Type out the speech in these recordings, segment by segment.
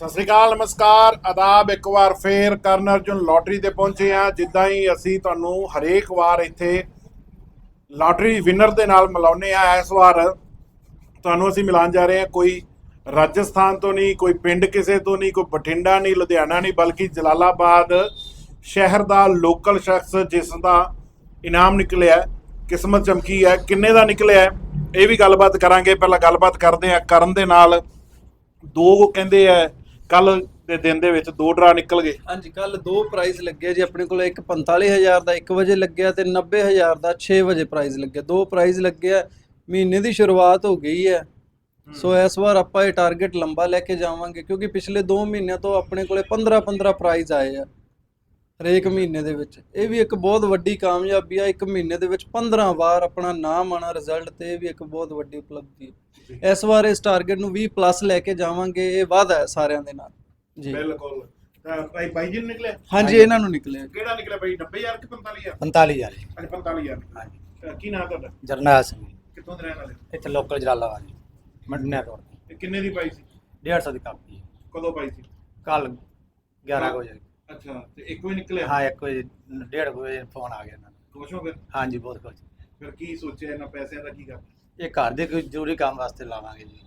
ਸਤਿ ਸ੍ਰੀ ਅਕਾਲ, ਨਮਸਕਾਰ, ਆਦਾਬ ਇੱਕ ਵਾਰ ਫੇਰ ਕਰਨ ਅਰਜੁਨ ਲੋਟਰੀ ਤੇ ਪਹੁੰਚੇ ਆ ਜਿੱਦਾਂ ਹੀ ਅਸੀਂ ਤੁਹਾਨੂੰ ਹਰੇਕ ਵਾਰ ਇੱਥੇ ਲੋਟਰੀ ਵਿਨਰ ਦੇ ਨਾਲ ਮਿਲਾਉਂਦੇ ਆ ਇਸ ਵਾਰ ਤੁਹਾਨੂੰ ਅਸੀਂ ਮਿਲਾਉਣ ਜਾ ਰਹੇ ਹਾਂ ਕੋਈ ਰਾਜਸਥਾਨ ਤੋਂ ਨਹੀਂ, ਕੋਈ ਪਿੰਡ ਕਿਸੇ ਤੋਂ ਨਹੀਂ, ਕੋਈ ਬਠਿੰਡਾ ਨਹੀਂ, ਲੁਧਿਆਣਾ ਨਹੀਂ, ਬਲਕਿ ਜਲਾਲਾਬਾਦ ਸ਼ਹਿਰ ਦਾ ਲੋਕਲ ਸ਼ਖਸ ਜਿਸ ਦਾ ਇਨਾਮ ਨਿਕਲਿਆ, ਕਿਸਮਤ ਚਮਕੀ ਹੈ, ਕਿੰਨੇ ਦਾ ਨਿਕਲਿਆ, ਇਹ ਵੀ ਗੱਲਬਾਤ ਕਰਾਂਗੇ। ਪਹਿਲਾਂ ਗੱਲਬਾਤ ਕਰਦੇ ਆ ਕਰਨ ਦੇ ਨਾਲ। ਦੋ ਕਹਿੰਦੇ ਆ ਕੱਲ ਦੇ ਦਿਨ ਦੇ ਵਿੱਚ ਦੋ ਡਰਾ ਨਿਕਲ ਗਏ। ਹਾਂਜੀ ਕੱਲ ਦੋ ਪ੍ਰਾਈਜ਼ ਲੱਗੇ ਜੀ ਆਪਣੇ ਕੋਲ ਇੱਕ 45000 ਦਾ 1 ਵਜੇ ਲੱਗਿਆ ਤੇ 90000 ਦਾ 6 ਵਜੇ ਪ੍ਰਾਈਜ਼ ਲੱਗਿਆ। ਦੋ ਪ੍ਰਾਈਜ਼ ਲੱਗਿਆ ਮਹੀਨੇ ਦੀ ਸ਼ੁਰੂਆਤ ਹੋ ਗਈ ਹੈ। ਸੋ ਇਸ ਵਾਰ ਆਪਾਂ ਇਹ ਟਾਰਗੇਟ ਲੰਬਾ ਲੈ ਕੇ ਜਾਵਾਂਗੇ ਕਿਉਂਕਿ ਪਿਛਲੇ 2 ਮਹੀਨਿਆਂ ਤੋਂ ਆਪਣੇ ਕੋਲੇ 15 15 ਪ੍ਰਾਈਜ਼ ਆਏ ਆ। ਹਰੇਕ ਮਹੀਨੇ ਦੇ ਵਿੱਚ। ਇਹ ਵੀ ਇੱਕ ਬਹੁਤ ਵੱਡੀ ਕਾਮਯਾਬੀ ਆ ਇੱਕ ਮਹੀਨੇ ਦੇ ਵਿੱਚ 15 ਵਾਰ ਆਪਣਾ ਨਾਮ ਆਣਾ ਰਿਜ਼ਲਟ ਤੇ ਇਹ ਵੀ ਇੱਕ ਬਹੁਤ ਵੱਡੀ ਉਪਲਬਧੀ ਹੈ ਇਸ ਵਾਰ ਇਸ ਟਾਰਗੇਟ ਨੂੰ 20 ਪਲੱਸ ਲੈ ਕੇ ਜਾਵਾਂਗੇ ਇਹ ਵਾਅਦਾ ਹੈ ਸਾਰਿਆਂ ਦੇ ਨਾਲ। ਜੀ। ਬਿਲਕੁਲ। ਤਾਂ ਭਾਈ ਬਾਈ ਜੀ ਨੂੰ ਨਿਕਲਿਆ? ਹਾਂਜੀ ਇਹਨਾਂ ਨੂੰ ਨਿਕਲਿਆ। ਕਿਹੜਾ ਨਿਕਲਿਆ ਭਾਈ? 90000 ਕਿ 45000 45000 ਜੀ। ਅੱਜ 45000 ਹਾਂਜੀ। ਕੀ ਨਾਮ ਤੁਹਾਡਾ? ਜਰਨੈਲ ਸਿੰਘ। ਕਿੱਥੋਂ ਦੇ ਰਹਿਣ ਵਾਲੇ? ਇੱਥੇ ਲੋਕਲ ਜਲਾਲਾਬਾਦ ਜੀ। ਮੰਡਨੇ ਰੋਡ ਤੇ। ਕਿੰਨੇ ਦੀ ਪਾਈ ਸੀ? 150 ਦੀ ਕਾਪੀ ਕਦੋਂ ਪਾਈ ਸੀ? ਕੱਲ 11 ਵਜੇ। ਅੱਛਾ ਤੇ ਇੱਕ ਵੀ ਨਿਕਲਿਆ? ਹਾਂ 1 ਵਜੇ 1:30 ਵਜੇ ਫੋਨ ਆ ਗਿਆ ਇਹਨਾਂ ਦਾ ਖੁਸ਼ ਹੋ ਗਏ ਹਾਂਜੀ ਬਹੁਤ ਕੁਝ ਫਿਰ ਕੀ ਸੋਚਿਆ ਇਹਨਾਂ ਪੈਸਿਆਂ ਦਾ ਕੀ ਕਰਨਾ? ਇਹ ਘਰ ਦੇ ਕੋਈ ਜ਼ਰੂਰੀ ਕੰਮ ਵਾਸਤੇ ਲਾਵਾਂਗੇ ਜੀ।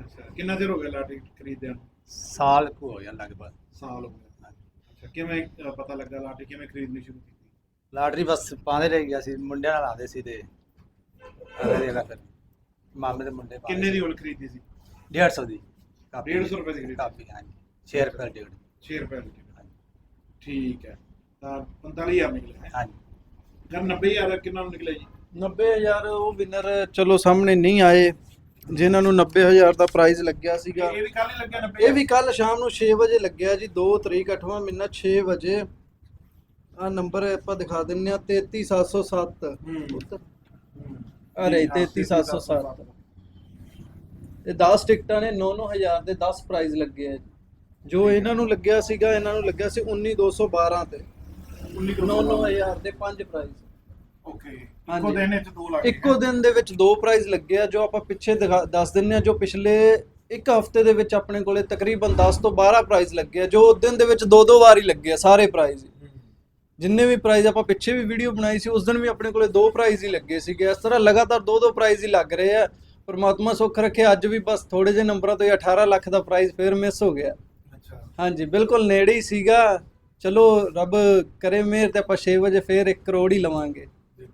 ਅੱਛਾ ਕਿੰਨਾ ਚਿਰ ਹੋ ਗਿਆ ਲਾਟਰੀ ਖਰੀਦਿਆਂ ਨੂੰ? ਸਾਲ ਕੁ ਹੋ ਗਿਆ ਲਗਭਗ। ਸਾਲ ਹੋ ਗਿਆ। ਅੱਛਾ ਕਿਵੇਂ ਪਤਾ ਲੱਗਾ ਲਾਟਰੀ ਕਿਵੇਂ ਖਰੀਦਣੀ ਸ਼ੁਰੂ ਕੀਤੀ? ਲਾਟਰੀ ਬਸ ਪਾਉਂਦੇ ਰਹਿ ਗਿਆ ਸੀ ਮੁੰਡਿਆਂ ਨਾਲ ਆਉਂਦੇ ਸੀ ਤੇ ਅਗਲੇ ਜਗ੍ਹਾ ਫਿਰ। ਮਾਮੇ ਦੇ ਮੁੰਡੇ ਪਾਉਂਦੇ ਕਿੰਨੇ ਦੀ ਹੁਣ ਖਰੀਦੀ ਸੀ? ਸੀ। 150 ਦੀ। ਕਾਪੀ 150 ਰੁਪਏ ਦੀ ਖਰੀਦੀ? ਕਾਪੀ ਹਾਂਜੀ। 6 ਰੁਪਏ ਦੀ ਟਿਕਟ 6 ਰੁਪਏ ਦੀ। ਠੀਕ ਹੈ। ਤਾਂ 45000 ਨਿਕਲਿਆ ਹਾਂਜੀ। ਜਦ 90000 ਦਾ ਕਿੰਨਾ ਨੂੰ ਨਿਕਲਿਆ ਜੀ? 90000 ਉਹ ਵਿਨਰ ਚਲੋ ਸਾਹਮਣੇ ਨਹੀਂ ਆਏ। ਜਿਨ੍ਹਾਂ ਨੂੰ 90000 ਦਾ ਪ੍ਰਾਈਜ਼ ਲੱਗਿਆ ਸੀਗਾ। ਇਹ ਵੀ ਕੱਲ ਹੀ ਲੱਗਿਆ 90 ਇਹ ਵੀ ਕੱਲ ਸ਼ਾਮ ਨੂੰ 6 ਵਜੇ ਲੱਗਿਆ ਜੀ। 2 ਤਰੀਕ 8ਵਾਂ ਮਹੀਨਾ 6 ਵਜੇ। ਆ ਨੰਬਰ ਆਪਾਂ ਦਿਖਾ ਦਿੰਨੇ ਆ 33707 ਹੂੰ। ਅਰੇ 33707 ਇਹ 10 ਟਿਕਟਾਂ ਨੇ 9-9000 ਦੇ 10 ਪ੍ਰਾਈਜ਼ ਲੱਗੇ ਆ ਜੀ। ਇਹਨਾਂ ਨੂੰ ਲੱਗਿਆ ਸੀਗਾ ਇਹਨਾਂ ਨੂੰ ਲੱਗਿਆ ਸੀ 19212 ਤੇ। 9-9000 ਦੇ 5 ਪ੍ਰਾਈਜ਼ ਓਕੇ ਇੱਕੋ। ਦਿਨ ਵਿੱਚ 2 ਲੱਖ ਇੱਕੋ ਦਿਨ ਦੇ ਵਿੱਚ ਦੋ ਪ੍ਰਾਈਜ਼ ਲੱਗੇ ਆ ਜੋ ਆਪਾਂ ਪਿੱਛੇ ਦੱਸ ਦਿੰਨੇ ਆ ਜੋ ਪਿਛਲੇ ਇੱਕ ਹਫ਼ਤੇ ਦੇ ਵਿੱਚ ਆਪਣੇ ਕੋਲੇ ਤਕਰੀਬਨ 10 ਤੋਂ 12 ਪ੍ਰਾਈਜ਼ ਲੱਗੇ ਆ ਜੋ ਉਸ ਦਿਨ ਦੇ ਵਿੱਚ ਦੋ ਦੋ ਵਾਰ ਹੀ ਲੱਗੇ ਆ ਸਾਰੇ ਪ੍ਰਾਈਜ਼ ਜਿੰਨੇ ਵੀ ਪ੍ਰਾਈਜ਼ ਆਪਾਂ ਪਿੱਛੇ ਵੀ ਵੀਡੀਓ ਬਣਾਈ ਸੀ ਉਸ ਦਿਨ ਵੀ ਆਪਣੇ ਕੋਲੇ ਦੋ ਪ੍ਰਾਈਜ਼ ਹੀ ਲੱਗੇ ਸੀਗੇ। ਇਸ ਤਰ੍ਹਾਂ ਲਗਾਤਾਰ ਦੋ ਦੋ ਪ੍ਰਾਈਜ਼ ਹੀ ਲੱਗ ਰਹੇ ਆ। ਪਰਮਾਤਮਾ ਸੁੱਖ ਰੱਖੇ ਅੱਜ ਵੀ ਬਸ ਥੋੜੇ ਜਿਹੇ ਨੰਬਰਾਂ ਤੋਂ ਹੀ 18 ਲੱਖ ਦਾ ਪ੍ਰਾਈਜ਼ ਫੇਰ ਮਿਸ ਹੋ ਗਿਆ। ਹਾਂਜੀ ਬਿਲਕੁਲ ਨੇੜੇ ਹੀ ਸੀਗਾ। ਚਲੋ ਰੱਬ ਕਰੇ ਮਿਹਰ ਤੇ ਆਪਾਂ 6 ਵਜੇ ਫੇਰ 1 ਕਰੋੜ ਹੀ ਲਵਾਂਗੇ।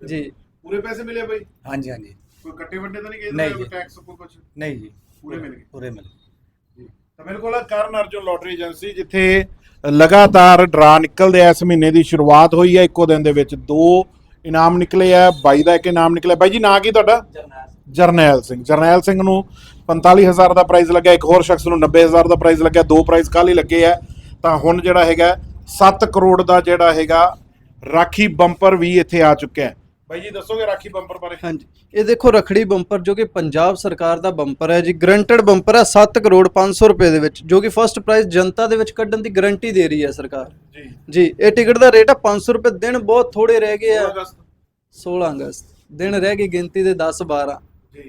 ਜੀ ਪੂਰੇ ਪੈਸੇ ਮਿਲੇ ਬਾਈ? ਹਾਂਜੀ ਹਾਂਜੀ। ਕੋਈ ਕੱਟੇ ਵੱਡੇ ਤਾਂ ਨਹੀਂ ਗਏ? ਨਹੀਂ ਜੀ। ਟੈਕਸ ਕੋਈ ਕੁਝ ਨਹੀਂ ਜੀ। ਪੂਰੇ ਮਿਲ ਗਏ। ਪੂਰੇ ਮਿਲ ਗਏ। ਤਾਂ ਬਿਲਕੁਲ ਕਰਨ ਅਰਜੁਨ ਲੋਟਰੀ ਏਜੰਸੀ ਜਿੱਥੇ ਲਗਾਤਾਰ ਡਰਾ ਨਿਕਲਦੇ ਆ ਇਸ ਮਹੀਨੇ ਦੀ ਸ਼ੁਰੂਆਤ ਹੋਈ ਹੈ ਇੱਕੋ ਦਿਨ ਦੇ ਵਿੱਚ ਦੋ ਇਨਾਮ ਨਿਕਲੇ ਆ ਬਾਈ ਦਾ ਇੱਕ ਇਨਾਮ ਨਿਕਲਿਆ। ਬਾਈ ਜੀ ਨਾਂ ਕੀ ਤੁਹਾਡਾ? ਜਰਨੈਲ ਜਰਨੈਲ ਸਿੰਘ। ਜਰਨੈਲ ਸਿੰਘ ਨੂੰ 45000 ਦਾ ਪ੍ਰਾਈਜ਼ ਲੱਗਿਆ ਇੱਕ ਹੋਰ ਸ਼ਖਸ ਨੂੰ 90000 ਦਾ ਪ੍ਰਾਈਜ਼ ਲੱਗਿਆ ਦੋ ਪ੍ਰਾਈਜ਼ ਕੱਲ ਹੀ ਲੱਗੇ ਆ। ਤਾਂ ਹੁਣ ਜਿਹੜਾ ਹੈਗਾ 7 ਕਰੋੜ ਦਾ ਜਿਹੜਾ ਹੈਗਾ ਰਾਖੀ ਬੰਪਰ ਵੀ ਇੱਥੇ ਆ ਚੁੱਕਿਆ ਹੈ। ਬਾਈ ਜੀ ਦੱਸੋਗੇ ਰਾਖੀ ਬੰਪਰ ਬਾਰੇ? ਹਾਂਜੀ। ਇਹ ਦੇਖੋ ਰਖੜੀ ਬੰਪਰ ਜੋ ਕਿ ਪੰਜਾਬ ਸਰਕਾਰ ਦਾ ਬੰਪਰ ਹੈ ਜੀ ਗਰੰਟਡ ਬੰਪਰ ਹੈ 7 ਕਰੋੜ 500 ਰੁਪਏ ਦੇ ਵਿੱਚ ਜੋ ਕਿ ਫਸਟ ਪ੍ਰਾਈਜ਼ ਜਨਤਾ ਦੇ ਵਿੱਚ ਕੱਢਣ ਦੀ ਗਾਰੰਟੀ ਦੇ ਰਹੀ ਹੈ ਸਰਕਾਰ। ਜੀ। ਜੀ ਇਹ ਟਿਕਟ ਦਾ ਰੇਟ ਹੈ 500 ਰੁਪਏ ਦਿਨ ਬਹੁਤ ਥੋੜੇ ਰਹਿ ਗਏ ਆ। 16 ਅਗਸਤ। 16 ਅਗਸਤ। ਦਿਨ ਰਹਿ ਗਏ ਗਿਣਤੀ ਦੇ 10 12 ਜੀ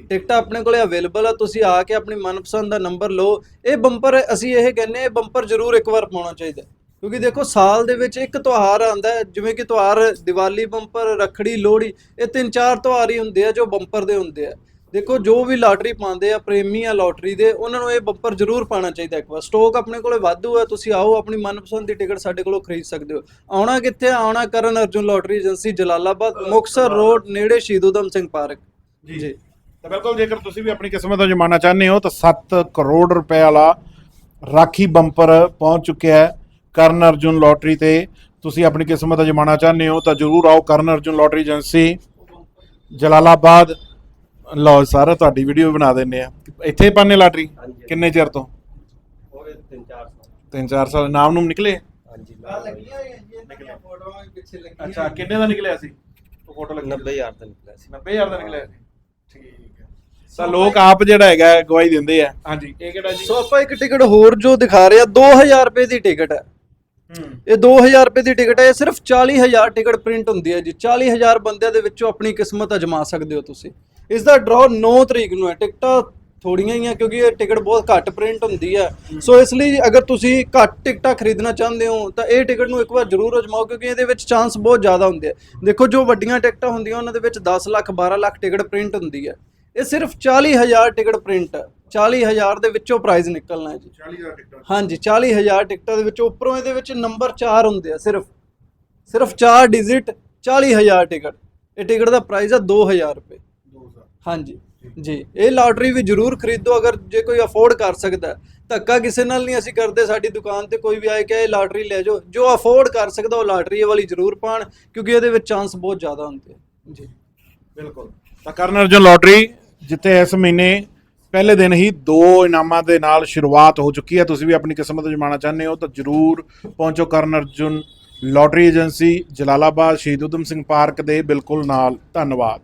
ਟਿਕਟਾਂ ਆਪਣੇ ਕੋਲੇ ਅਵੇਲੇਬਲ ਆ ਤੁਸੀਂ ਆ ਕੇ ਆਪਣੀ ਮਨਪਸੰਦ ਦਾ ਨੰਬਰ ਲਓ। ਇਹ ਬੰਪਰ ਅਸੀਂ ਇਹ ਕਹਿੰਨੇ ਇਹ ਬੰਪਰ ਜ਼ਰੂਰ ਇੱਕ ਵਾਰ ਪਾਉਣਾ ਚਾਹੀਦਾ। ਕਿਉਂਕਿ ਦੇਖੋ ਸਾਲ ਦੇ ਵਿੱਚ ਇੱਕ ਤਿਉਹਾਰ ਆਉਂਦਾ ਹੈ ਜਿਵੇਂ ਕਿ ਤਿਉਹਾਰ ਦੀਵਾਲੀ ਬੰਪਰ ਰੱਖੜੀ ਲੋਹੜੀ ਇਹ ਤਿੰਨ ਚਾਰ ਤਿਉਹਾਰ ਹੀ ਹੁੰਦੇ ਆ ਜੋ ਬੰਪਰ ਦੇ ਹੁੰਦੇ ਆ। ਦੇਖੋ ਜੋ ਵੀ ਲਾਟਰੀ ਪਾਉਂਦੇ ਆ ਪ੍ਰੇਮੀ ਆ ਲਾਟਰੀ ਦੇ ਉਹਨਾਂ ਨੂੰ ਇਹ ਬੰਪਰ ਜ਼ਰੂਰ ਪਾਉਣਾ ਚਾਹੀਦਾ ਇੱਕ ਵਾਰ। ਸਟਾਕ ਆਪਣੇ ਕੋਲੇ ਵਾਧੂ ਹੈ ਤੁਸੀਂ ਆਓ ਆਪਣੀ ਮਨਪਸੰਦ ਦੀ ਟਿਕਟ ਸਾਡੇ ਕੋਲੋਂ ਖਰੀਦ ਸਕਦੇ ਹੋ। ਆਉਣਾ ਕਿੱਥੇ ਆ? ਆਉਣਾ Karan Arjun lottery agency Jalalabad Muktsar road ਨੇੜੇ ਸ਼ਹੀਦ ਊਧਮ ਸਿੰਘ ਪਾਰਕ ਜੀ। ਬਿਲਕੁਲ ਜੇਕਰ ਤੁਸੀਂ ਵੀ ਆਪਣੀ ਕਿਸਮਤ ਅਜਮਾਉਣਾ ਚਾਹੁੰਦੇ ਹੋ ਤਾਂ 7 ਕਰੋੜ ਰੁਪਏ ਵਾਲਾ ਰਾਖੀ ਬੰਪਰ ਪਹੁੰਚ ਚੁੱਕਿਆ ਹੈ ਕਰਨ ਅਰਜੁਨ ਲੋਟਰੀ ਤੇ। ਤੁਸੀਂ ਆਪਣੀ ਕਿਸਮਤ ਅਜਮਾਉਣਾ ਚਾਹੁੰਦੇ ਹੋ ਤਾਂ ਜਰੂਰ ਆਓ ਕਰਨ ਅਰਜੁਨ ਲੋਟਰੀ ਏਜੰਸੀ ਜਲਾਲਾਬਾਦ। ਲਓ ਸਾਰਾ ਤੁਹਾਡੀ ਵੀਡੀਓ ਬਣਾ ਦਿੰਨੇ ਆ ਇੱਥੇ ਪਾਣੇ ਲਾਟਰੀ? ਕਿੰਨੇ ਚਿਰ ਤੋਂ? ਹੋਵੇ 3-4 ਸਾਲ। ਤਿੰਨ ਚਾਰ ਸਾਲ। ਨਾਮ ਨੂੰ ਨਿਕਲੇ? ਹਾਂਜੀ ਲੱਗੀਆਂ ਹੋਈਆਂ ਜੀ ਇਹਨਾਂ ਦੀਆਂ ਫੋਟੋਆਂ ਪਿੱਛੇ ਲੱਗੀਆਂ ਅੱਛਾ ਕਿੰਨੇ ਦਾ ਨਿਕਲਿਆ ਸੀ? ਫੋਟੋ 90000 ਦਾ ਨਿਕਲਿਆ ਸੀ। 90000 ਦਾ ਨਿਕਲਿਆ ਸੀ। ਠੀਕ। ਤਾਂ ਲੋਕ ਆਪ ਜਿਹੜਾ ਹੈਗਾ ਗਵਾਹੀ ਦਿੰਦੇ ਆ। ਹਾਂਜੀ ਇਹ ਕਿਹੜਾ ਜੀ? ਸੋ ਆਪਾਂ ਇੱਕ ਟਿਕਟ ਹੋਰ ਜੋ ਦਿਖਾ ਰਹੇ ਆ 2000 ਰੁਪਏ ਦੀ ਟਿਕਟ ਹੈ। ਹੂੰ। ਇਹ 2000 ਰੁਪਏ ਦੀ ਟਿਕਟ ਹੈ ਇਹ ਸਿਰਫ 40000 ਟਿਕਟ ਪ੍ਰਿੰਟ ਹੁੰਦੀ ਹੈ ਜੀ। 40000 ਬੰਦਿਆਂ ਦੇ ਵਿੱਚੋਂ ਆਪਣੀ ਕਿਸਮਤ ਅਜਮਾ ਸਕਦੇ ਹੋ ਤੁਸੀਂ। ਇਸ ਦਾ ਡਰਾਅ 9 ਤਰੀਕ ਨੂੰ ਹੈ। ਟਿਕਟਾਂ ਥੋੜੀਆਂ ਹੀ ਆ ਕਿਉਂਕਿ ਇਹ ਟਿਕਟ ਬਹੁਤ ਘੱਟ ਪ੍ਰਿੰਟ ਹੁੰਦੀ ਹੈ। ਸੋ ਇਸ ਲਈ ਅਗਰ ਤੁਸੀਂ ਘੱਟ ਟਿਕਟਾਂ ਖਰੀਦਣਾ ਚਾਹੁੰਦੇ ਹੋ ਤਾਂ ਇਹ ਟਿਕਟ ਨੂੰ ਇੱਕ ਵਾਰ ਜ਼ਰੂਰ ਅਜਮਾਓ ਕਿਉਂਕਿ ਇਹਦੇ ਵਿੱਚ ਚਾਂਸ ਬਹੁਤ ਜ਼ਿਆਦਾ ਹੁੰਦੇ ਆ। ਦੇਖੋ ਜੋ ਵੱਡੀਆਂ ਟਿਕਟਾਂ ਹੁੰਦੀਆਂ ਉਹਨਾਂ ਦੇ ਵਿੱਚ 10 ਲੱਖ 12 ਲੱਖ ਟਿਕਟ ਪ੍ਰਿੰਟ ਹੁੰਦੀ ਹੈ। ਇਹ ਸਿਰਫ 40000 ਟਿਕਟ ਪ੍ਰਿੰਟ ਹੈ 40000 ਦੇ ਵਿੱਚੋਂ ਪ੍ਰਾਈਜ਼ ਨਿਕਲਣਾ ਹੈ ਜੀ। 40000 ਟਿਕਟਾਂ ਹਾਂਜੀ 40000 ਟਿਕਟਾਂ ਦੇ ਵਿੱਚੋਂ ਉੱਪਰੋਂ ਇਹਦੇ ਵਿੱਚ ਨੰਬਰ 4 ਹੁੰਦੇ ਆ ਸਿਰਫ। ਸਿਰਫ 4 ਡਿਜਿਟ 40000 ਟਿਕਟ। ਇਹ ਟਿਕਟ ਦਾ ਪ੍ਰਾਈਸ ਆ 2000 ਰੁਪਏ। ਹਾਂਜੀ ਜੀ। ਇਹ ਲਾਟਰੀ ਵੀ ਜ਼ਰੂਰ ਖਰੀਦੋ ਅਗਰ ਜੇ ਕੋਈ ਅਫੋਰਡ ਕਰ ਸਕਦਾ। ਧੱਕਾ ਕਿਸੇ ਨਾਲ ਨਹੀਂ ਅਸੀਂ ਕਰਦੇ ਸਾਡੀ ਦੁਕਾਨ ਤੇ ਕੋਈ ਵੀ ਆਏ ਕਿ ਇਹ ਲਾਟਰੀ ਲੈ ਜਾਓ। ਜੋ ਅਫੋਰਡ ਕਰ ਸਕਦਾ ਉਹ ਲਾਟਰੀ ਵਾਲੀ ਜ਼ਰੂਰ ਪਾਣ ਕਿਉਂਕਿ ਇਹਦੇ ਵਿੱਚ ਚਾਂਸ ਬਹੁਤ ਜ਼ਿਆਦਾ ਹੁੰਦੇ ਆ। ਜੀ। ਬਿਲਕੁਲ। ਤਾਂ ਕਰਨ ਅਰਜੁਨ ਲੋਟਰੀ ਜਿੱਥੇ ਇਸ ਮਹੀਨੇ ਪਹਿਲੇ ਦਿਨ ਹੀ ਦੋ ਇਨਾਮਾਂ ਦੇ ਨਾਲ ਸ਼ੁਰੂਆਤ ਹੋ ਚੁੱਕੀ ਹੈ। ਤੁਸੀਂ ਵੀ ਆਪਣੀ ਕਿਸਮਤ ਅਜਮਾਉਣਾ ਚਾਹੁੰਦੇ ਹੋ ਤਾਂ ਜਰੂਰ ਪਹੁੰਚੋ ਕਰਨ ਅਰਜੁਨ ਲੋਟਰੀ ਏਜੰਸੀ ਜਲਾਲਾਬਾਦ ਸ਼ਹੀਦ ਊਧਮ ਸਿੰਘ ਪਾਰਕ ਦੇ। ਬਿਲਕੁਲ ਨਾਲ। ਧੰਨਵਾਦ।